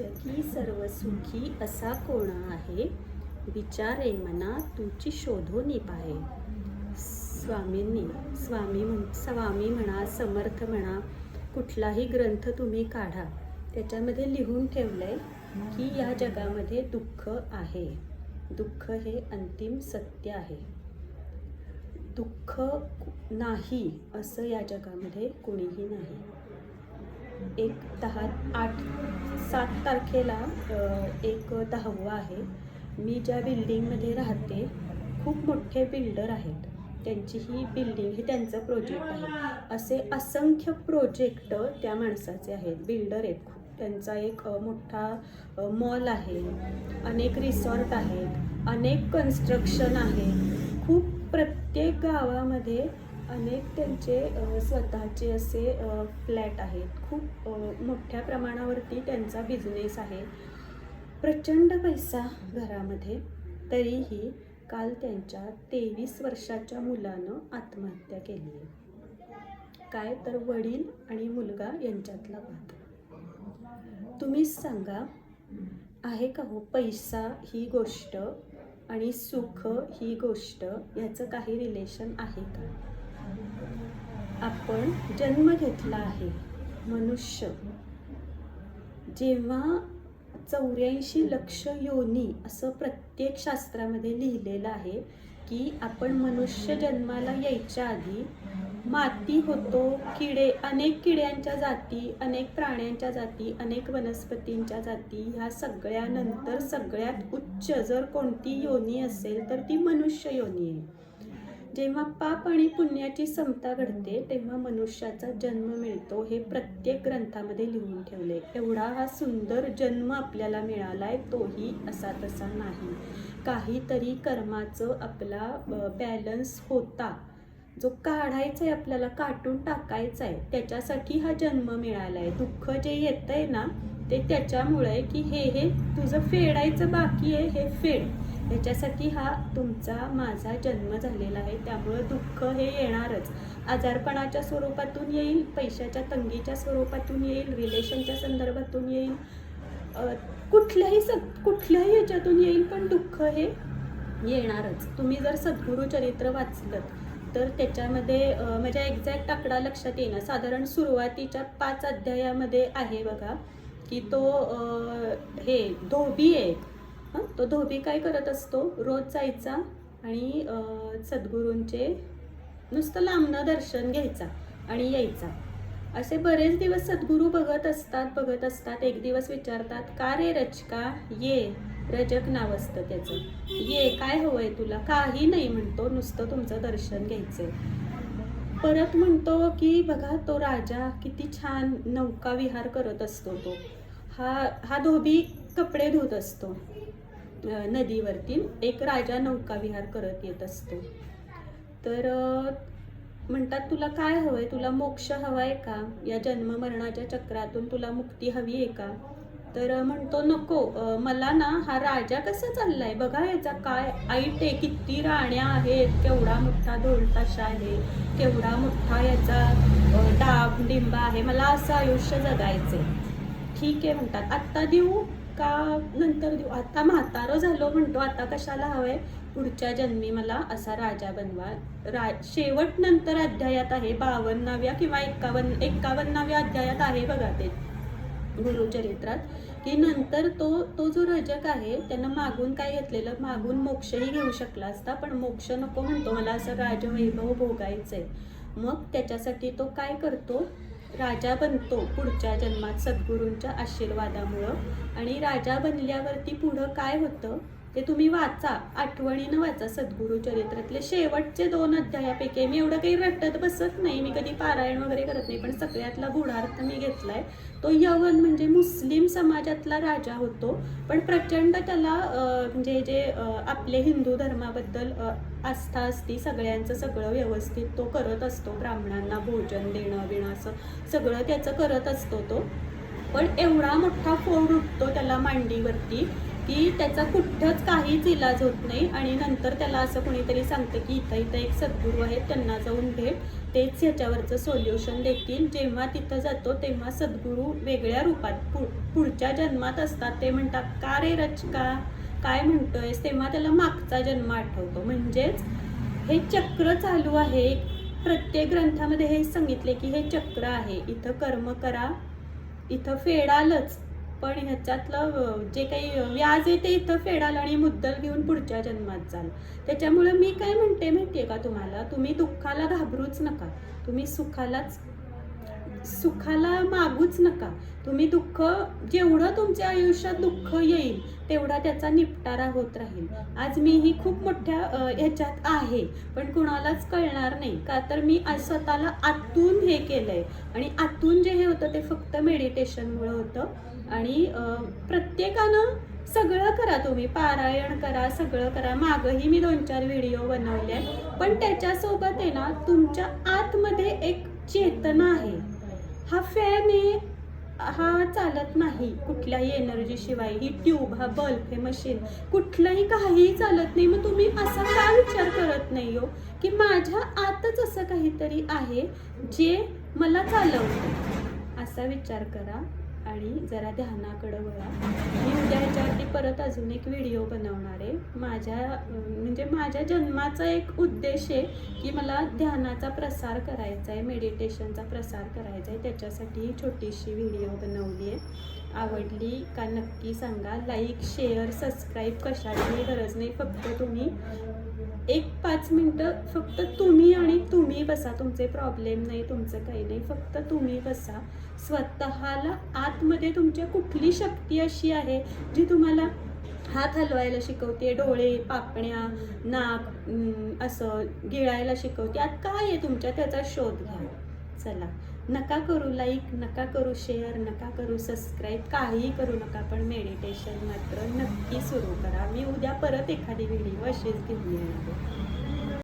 जगी सर्व सुखी असा कोण आहे? विचारे मना तुची शोधो पाहे. स्वामींनी स्वामी म्हण स्वामी म्हणा समर्थ म्हणा कुठलाही ग्रंथ तुम्ही काढा. त्याच्यामध्ये लिहून ठेवलंय की या जगामध्ये दुःख आहे. दुःख हे अंतिम सत्य आहे. दुःख नाही असं या जगामध्ये कोणीही नाही. एक दहा आठ सात तारखेला एक दहावा आहे. मी ज्या बिल्डिंगमध्ये राहते खूप मोठे बिल्डर आहेत. त्यांची ही बिल्डिंग हे त्यांचं प्रोजेक्ट आहे. असे असंख्य प्रोजेक्ट त्या माणसाचे आहेत. बिल्डर आहेत खूप. त्यांचा एक मोठा मॉल आहे. अनेक रिसॉर्ट आहेत. अनेक कन्स्ट्रक्शन आहे. खूप प्रत्येक गावामध्ये अनेक त्यांचे स्वतःचे असे फ्लॅट आहेत. खूप मोठ्या प्रमाणावरती त्यांचा बिझनेस आहे. प्रचंड पैसा घरामध्ये तरीही काल त्यांच्या तेवीस वर्षाच्या मुलानं आत्महत्या केली आहे. काय तर वडील आणि मुलगा यांच्यातला वाद. तुम्हीच सांगा आहे का हो पैसा ही गोष्ट आणि सुख ही गोष्ट याचं काही रिलेशन आहे का? आपण जन्म घेतला आहे मनुष्य. जेव्हा चौऱ्याऐंशी लक्ष योनी असं प्रत्येक शास्त्रामध्ये लिहिलेलं आहे की आपण मनुष्य जन्माला यायच्या आधी माती होतो किडे अनेक किड्यांच्या जाती अनेक प्राण्यांच्या जाती अनेक वनस्पतींच्या जाती ह्या सगळ्यानंतर सगळ्यात उच्च जर कोणती योनी असेल तर ती मनुष्य योनी आहे. जेव्हा पाप आणि पुण्याची समता घडते तेव्हा मनुष्याचा जन्म मिळतो हे प्रत्येक ग्रंथामध्ये लिहून ठेवले. एवढा हा सुंदर जन्म आपल्याला मिळालाय तोही असा तसा नाही. काहीतरी कर्माचं आपला बॅलन्स होता. जो काढायचा आहे आपल्याला काटून टाकायचा आहे त्याच्यासाठी हा जन्म मिळाला आहे दुःख जे येतं आहे ना ते त्याच्यामुळे की हे हे तुझं फेडायचं बाकी आहे हे फेड. ह्याच्यासाठी हा तुमचा माझा जन्म झालेला आहे. त्यामुळं दुःख हे येणारच. आजारपणाच्या स्वरूपातून येईल पैशाच्या तंगीच्या स्वरूपातून येईल रिलेशनच्या संदर्भातून येईल. कुठल्याही स कुठल्याही ह्याच्यातून येईल पण दुःख हे येणारच. तुम्ही जर सद्गुरू चरित्र वाचलं तर त्याच्यामध्ये माझ्या एक्झॅक्ट आकडा लक्षात येईना. साधारण सुरुवातीच्या पाच अध्यायामध्ये आहे बघा की तो हे धोबी आहे. हं? तो धोबी काय करत असतो? रोज जायचा आणि सद्गुरूंचे नुसतं लांबणं दर्शन घ्यायचा आणि यायचा. असे बरेच दिवस सद्गुरू बघत असतात बघत असतात. एक दिवस विचारतात का रे रचका? ये. रजक नाव असतं त्याचं. ये काय हवंय तुला? काही नाही म्हणतो नुसतं तुमचं दर्शन घ्यायचंय. परत म्हणतो की बघा तो राजा किती छान नौका विहार करत असतो तो. हा हा धोबी कपडे धुत असतो. नदीवरती एक राजा नौकाविहार करत येत असतो. तर म्हणतात तुला काय हवंय? तुला मोक्ष हवाय का? या जन्ममरणाच्या चक्रातून तुला मुक्ती हवी आहे का? तर म्हणतो नको. मला ना हा राजा कसा चाललाय? बघा याचा काय ऐट आहे. किती राण्या आहेत. केवढा मोठा ढोलताशा आहे. केवढा मोठा याचा डाब डिंबा आहे. मला असं आयुष्य जगायचंय. ठीक आहे म्हणतात. आत्ता देऊ. का नंतर देऊ? आता म्हातारं झालो म्हणतो आता कशाला हवंय? पुढच्या जन्मी मला असा राजा बनवा. रा शेवट नंतर अध्यायात आहे बावन्नाव्या किंवा एकावन्न एकावन्नाव्या अध्यायात आहे बघा ते. गुरुचरित्रात की नंतर तो तो जो रजक आहे त्यानं मागून काय घेतलेलं? मागून मोक्षही घेऊ शकला असता पण मोक्ष नको म्हणतो. मला असं राजवैभव भोगायचंय. मग त्याच्यासाठी तो काय करतो? राजा बनतो पुढच्या जन्मात सद्गुरूंच्या आशीर्वादामुळं. आणि राजा बनल्यावरती पुढं काय होतं? ते तुम्ही वाचा आठवणीनं वाचा सद्गुरू चरित्रातले शेवटचे दोन अध्यायापैकी. मी एवढं काही रटत बसत नाही मी कधी पारायण वगैरे करत नाही पण सगळ्यातला गुढार्थ मी घेतलाय. तो यवन म्हणजे मुस्लिम समाजातला राजा होतो पण प्रचंड त्याला म्हणजे जे आपले हिंदू धर्माबद्दल आस्था असती सगळ्यांचं सगळं व्यवस्थित तो करत असतो ब्राह्मणांना भोजन देणं बिणं असं सगळं त्याचं करत असतो तो. पण एवढा मोठा फोड उठतो त्याला मांडीवरती की त्याचा कुठंच काहीच इलाज होत नाही आणि नंतर त्याला असं कोणीतरी सांगतं की इथं इथं एक सद्गुरू आहेत त्यांना जाऊन भेट. तेच ह्याच्यावरचं सोल्युशन देतील जेव्हा तिथं जातो तेव्हा सद्गुरू वेगळ्या रूपात पु पुढच्या जन्मात असतात. ते म्हणतात का रे रचका? काय म्हणतोयस? तेव्हा त्याला मागचा जन्म आठवतो. म्हणजेच हे चक्र चालू आहे. प्रत्येक ग्रंथामध्ये हे सांगितले की हे चक्र आहे. इथं कर्म करा. इथं फेडालच. पण ह्याच्यातलं जे काही व्याज आहे ते इथं फेडाल आणि मुद्दल घेऊन पुढच्या जन्मात जाल. त्याच्यामुळं मी काय म्हणते माहितीये का तुम्हाला? तुम्ही दुःखाला घाबरूच नका. तुम्ही सुखालाच सुखाला मागूच नका. तुम्ही दुःख जेवढं तुमच्या आयुष्यात दुःख येईल तेवढा त्याचा निपटारा होत राहील. आज मी ही खूप मोठ्या ह्याच्यात आहे पण कुणालाच कळणार नाही. का तर मी आज स्वतःला आतून हे केलंय. आणि आतून जे हे होतं ते फक्त मेडिटेशनमुळं होतं. आणि प्रत्येकानं सगळं करा तुम्ही. पारायण करा सगळं करा. मागही मी दोन चार व्हिडिओ बनवले आहेत. पण त्याच्यासोबत आहे ना तुमच्या आतमध्ये एक चेतना आहे. हा फॅन आहे हा चालत नाही कुठल्याही एनर्जी शिवाय. ही ट्यूब हा बल्ब हे मशीन कुठलंही काहीही चालत नाही. मग तुम्ही असा का विचार करत नाही हो? की माझ्या आतच असं काहीतरी आहे जे मला चालवतं. असा विचार करा. आणि जरा ध्यानाकडं वळा. मी उद्या याच्यावरती परत अजून एक व्हिडिओ बनवणार आहे. माझ्या म्हणजे माझ्या जन्माचा एक उद्देश आहे की मला ध्यानाचा प्रसार करायचा आहे मेडिटेशनचा प्रसार करायचा आहे. त्याच्यासाठी छोटीशी व्हिडिओ बनवली आहे. आवडली का नक्की सांगा. लाईक शेअर सबस्क्राईब कशाची गरज नाही. फक्त तुम्ही एक पाच मिनटं फक्त तुम्ही आणि तुम्ही बसा. तुमचे प्रॉब्लेम नाही तुमचं काही नाही. फक्त तुम्ही बसा. स्वतःला आतमध्ये तुमच्या कुठली शक्ती अशी आहे जी तुम्हाला हात हलवायला शिकवते डोळे पापण्या नाक असं गिळायला शिकवते. आत काय आहे तुमच्या? त्याचा शोध घ्या. चला. नका करू लाईक नका करू शेअर नका करू सबस्क्राईब काहीही करू नका पण मेडिटेशन मात्र नक्की सुरू करा. मी उद्या परत एखादी व्हिडिओ असेच घेऊन येणार आहे